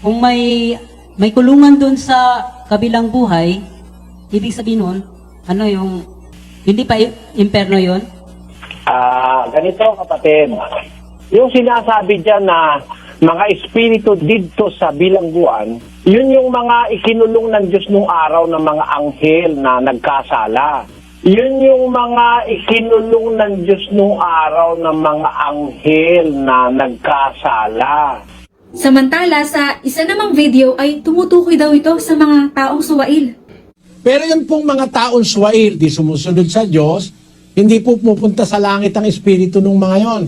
Kung may may kulungan doon sa kabilang buhay, ibig sabihin nun, ano yung, hindi pa imperno yon Ah, ganito kapatid. Yung sinasabi dyan na mga espiritu dito sa bilangguan, yun yung mga ikinulong ng Diyos nung araw ng mga anghel na nagkasala. Yun yung mga ikinulong ng Diyos nung araw ng mga anghel na nagkasala. Samantala, sa isa namang video ay tumutukoy daw ito sa mga taong suwail. Pero yung pong mga taong swail, di sumusunod sa Diyos, hindi po pupunta sa langit ang espiritu ng mga yon.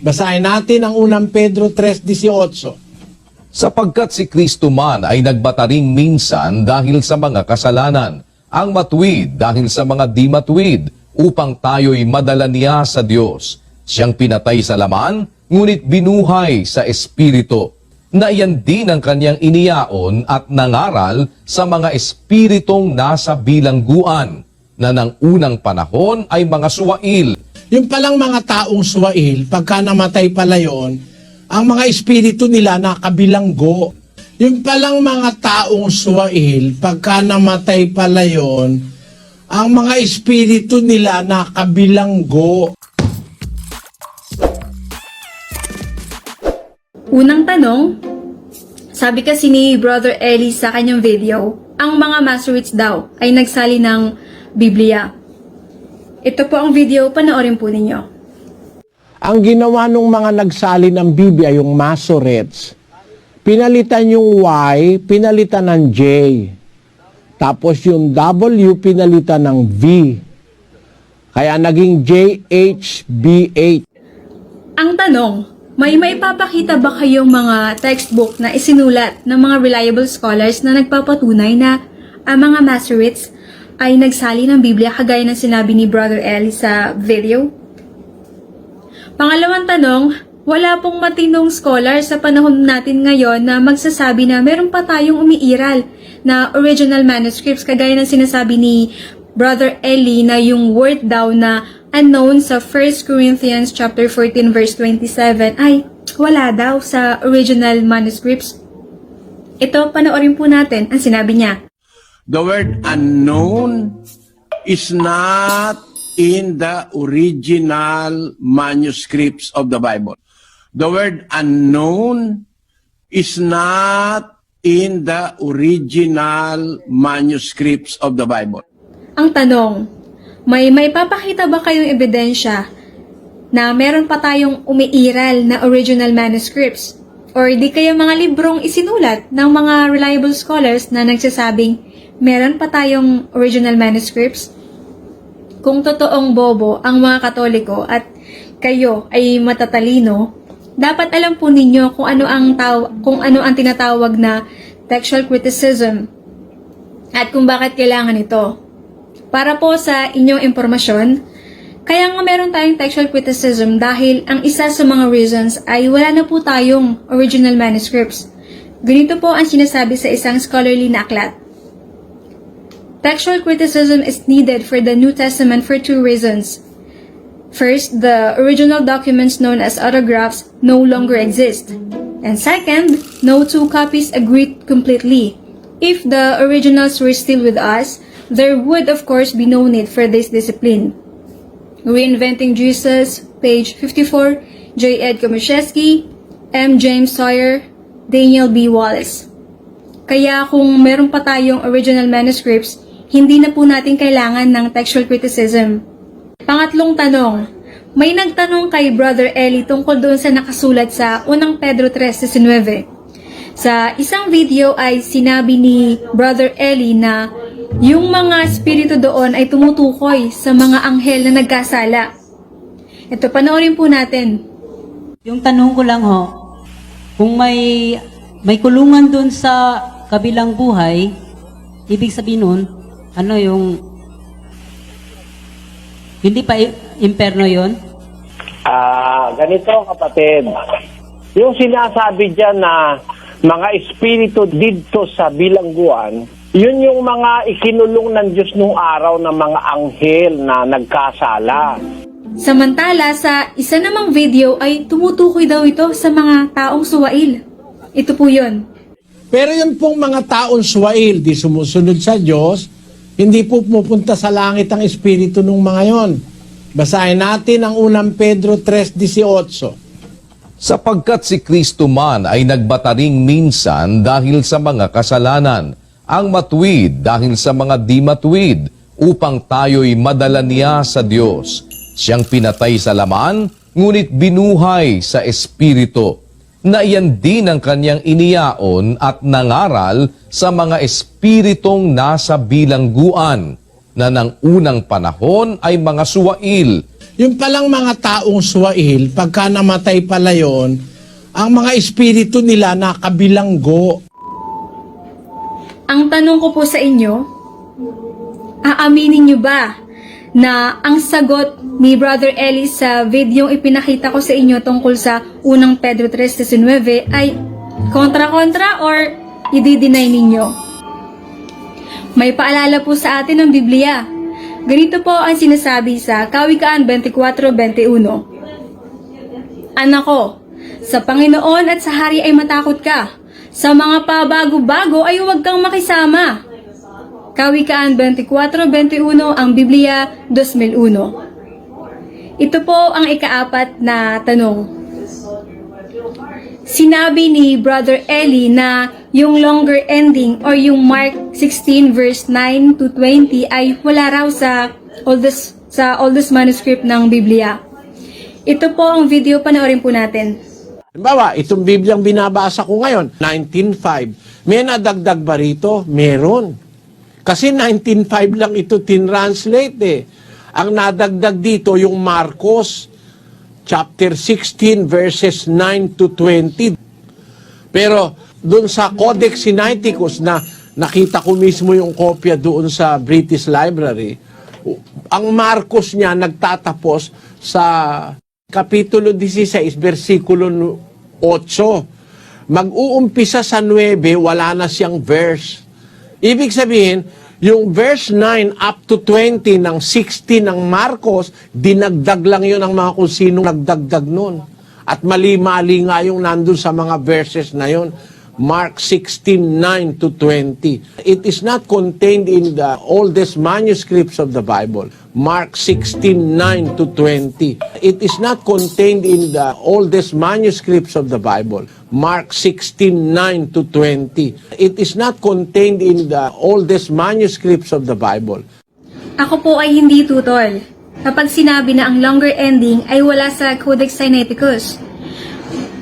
Basahin natin ang unang Pedro 3.18. Sapagkat si Kristo man ay nagbataring minsan dahil sa mga kasalanan, ang matuwid dahil sa mga di matuwid, upang tayo'y madala niya sa Diyos. Siyang pinatay sa laman, ngunit binuhay sa Espiritu, na iyan din ang kanyang iniyaon at nangaral sa mga espiritong nasa bilangguan, na ng unang panahon ay mga suwail, Yung palang mga taong swail, pagka namatay pala yon, ang mga espiritu nila nakabilanggo. Yung palang mga taong swail, pagka namatay pala yon, ang mga espiritu nila nakabilanggo. Unang tanong, sabi kasi ni Brother Eli sa kanyang video, ang mga Masoretes daw ay nagsali ng Biblia. Ito po ang video, panoorin po ninyo. Ang ginawa ng mga nagsali ng Biblia, yung Masoretes, pinalitan yung Y, pinalitan ng J. Tapos yung W, pinalitan ng V. Kaya naging JHB8. Ang tanong, may maipapakita ba kayong mga textbook na isinulat ng mga reliable scholars na nagpapatunay na ang mga Masoretes ay nagsali ng Biblia kagaya ng sinabi ni Brother Eli sa video? Pangalawang tanong, wala pong matinong scholar sa panahon natin ngayon na magsasabi na meron pa tayong umiiral na original manuscripts kagaya ng sinasabi ni Brother Eli na yung word daw na unknown sa 1 Corinthians chapter 14 verse 27 ay wala daw sa original manuscripts. Ito, panoorin po natin ang sinabi niya. The word unknown is not in the original manuscripts of the Bible. The word unknown is not in the original manuscripts of the Bible. Ang tanong, may may papakita ba kayong ebidensya na meron pa tayong umiiral na original manuscripts? Or di kaya mga librong isinulat ng mga reliable scholars na nagsasabing meron pa tayong original manuscripts? Kung totoong bobo ang mga katoliko at kayo ay matatalino, dapat alam po ninyo kung ano ang taw kung ano ang tinatawag na textual criticism at kung bakit kailangan ito. Para po sa inyong impormasyon, kaya nga meron tayong textual criticism dahil ang isa sa mga reasons ay wala na po tayong original manuscripts. Ganito po ang sinasabi sa isang scholarly na aklat. Textual criticism is needed for the New Testament for two reasons. First, the original documents known as autographs no longer exist. And second, no two copies agree completely. If the originals were still with us, there would of course be no need for this discipline. Reinventing Jesus, page 54, J. Ed Komashevsky, M. James Sawyer, Daniel B. Wallace. Kaya kung meron pa tayong original manuscripts, hindi na po natin kailangan ng textual criticism. Pangatlong tanong, may nagtanong kay Brother Eli tungkol doon sa nakasulat sa unang Pedro 3.19. Sa isang video ay sinabi ni Brother Eli na yung mga spirito doon ay tumutukoy sa mga anghel na nagkasala. Ito, panoorin po natin. Yung tanong ko lang ho, kung may may kulungan doon sa kabilang buhay, ibig sabihin nun, ano yung hindi pa imperno yon Ah, ganito kapatid. Yung sinasabi dyan na mga espiritu dito sa bilangguan, yun yung mga ikinulong ng Diyos nung araw ng mga anghel na nagkasala. Samantala, sa isa namang video ay tumutukoy daw ito sa mga taong suwail. Ito po yon. Pero yun pong mga taon Swail, di sumusunod sa Diyos, hindi po pupunta sa langit ang espiritu ng mga yon. Basahin natin ang unang Pedro 3.18. Sapagkat si Kristo man ay nagbataring minsan dahil sa mga kasalanan, ang matuwid dahil sa mga di matuwid, upang tayo'y madala niya sa Diyos. Siyang pinatay sa laman, ngunit binuhay sa Espiritu. Na iyan din ang kanyang iniyaon at nangaral sa mga espiritong nasa bilangguan, na ng unang panahon ay mga suwail, Yung palang mga taong Swail, pagka namatay pala yon, ang mga espiritu nila nakabilanggo. Ang tanong ko po sa inyo, aaminin nyo ba na ang sagot ni Brother Eli sa videong ipinakita ko sa inyo tungkol sa unang Pedro 3.19 ay kontra-kontra or i-deny ninyo? May paalala po sa atin ng Biblia. Ganito po ang sinasabi sa Kawikaan 24.21. Anak ko, sa Panginoon at sa Hari ay matakot ka. Sa mga pabago-bago ay huwag kang makisama. Kawikaan 24.21 ang Biblia 2001. Ito po ang ikaapat na tanong. Sinabi ni Brother Eli na yung longer ending or yung Mark 16 verse 9 to 20 ay wala raw sa oldest sa oldest manuscript ng Biblia. Ito po ang video, panoorin po natin. Halimbawa, itong Bibliang binabasa ko ngayon, 19.5. May nadagdag ba rito? Meron. Kasi 19.5 lang ito tinranslate eh. Ang nadagdag dito yung Marcos chapter 16 verses 9 to 20. Pero doon sa Codex Sinaiticus na nakita ko mismo yung kopya doon sa British Library, ang Marcos niya nagtatapos sa Kapitulo 16, versikulo 8. Mag-uumpisa sa 9, wala na siyang verse. Ibig sabihin, yung verse 9 up to 20 ng 16 ng Marcos, dinagdag lang yun ang mga kung sino nagdagdag nun. At mali-mali nga yung nandun sa mga verses na yun. Mark 16:9 to 20. It is not contained in the oldest manuscripts of the Bible. Mark 16:9 to 20. It is not contained in the oldest manuscripts of the Bible. Mark 16:9 to 20. It is not contained in the oldest manuscripts of the Bible. Ako po ay hindi tutol kapag sinabi na ang longer ending ay wala sa Codex Sinaiticus.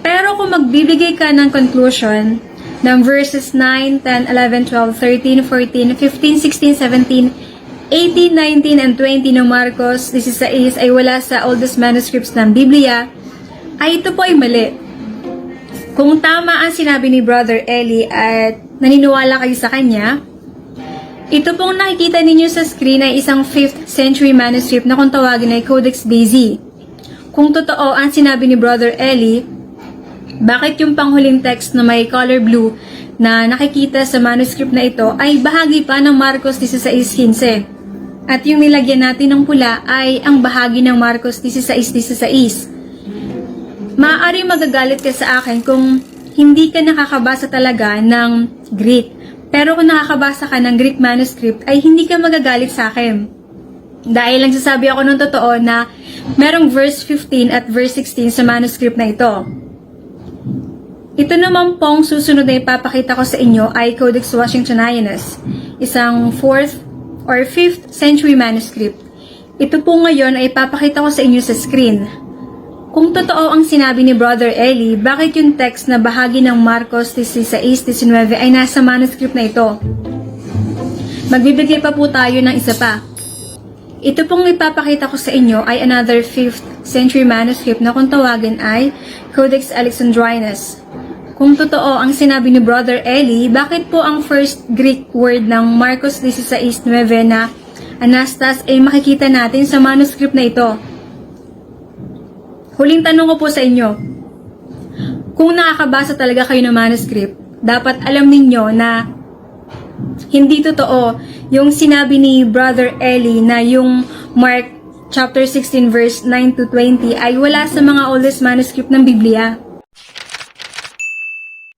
Pero kung magbibigay ka ng conclusion ng verses 9, 10, 11, 12, 13, 14, 15, 16, 17, 18, 19, and 20 ng Marcos 16 ay wala sa oldest manuscripts ng Biblia, ay ito po ay mali. Kung tama ang sinabi ni Brother Eli at naniniwala kayo sa kanya, ito pong nakikita ninyo sa screen ay isang 5th century manuscript na kung tawagin ay Codex Bezi. Kung totoo ang sinabi ni Brother Eli, bakit yung panghuling text na may color blue na nakikita sa manuscript na ito ay bahagi pa ng Marcos 16.15? At yung nilagyan natin ng pula ay ang bahagi ng Marcos 16.16. Maaari magagalit ka sa akin kung hindi ka nakakabasa talaga ng Greek. Pero kung nakakabasa ka ng Greek manuscript ay hindi ka magagalit sa akin. Dahil lang sasabi ako ng totoo na merong verse 15 at verse 16 sa manuscript na ito. Ito naman pong susunod na ipapakita ko sa inyo ay Codex Washingtonianus, isang 4th or 5th century manuscript. Ito po ngayon ay ipapakita ko sa inyo sa screen. Kung totoo ang sinabi ni Brother Eli, bakit yung text na bahagi ng Marcos 16-19 ay nasa manuscript na ito? Magbibigay pa po tayo ng isa pa. Ito pong ipapakita ko sa inyo ay another 5th century manuscript na kung tawagin ay Codex Alexandrinus. Kung totoo ang sinabi ni Brother Eli, bakit po ang first Greek word ng Marcos 16.9 na Anastas ay makikita natin sa manuscript na ito? Huling tanong ko po sa inyo. Kung nakakabasa talaga kayo ng manuscript, dapat alam ninyo na hindi totoo yung sinabi ni Brother Eli na yung Mark chapter 16 verse 9 to 20 ay wala sa mga oldest manuscript ng Biblia.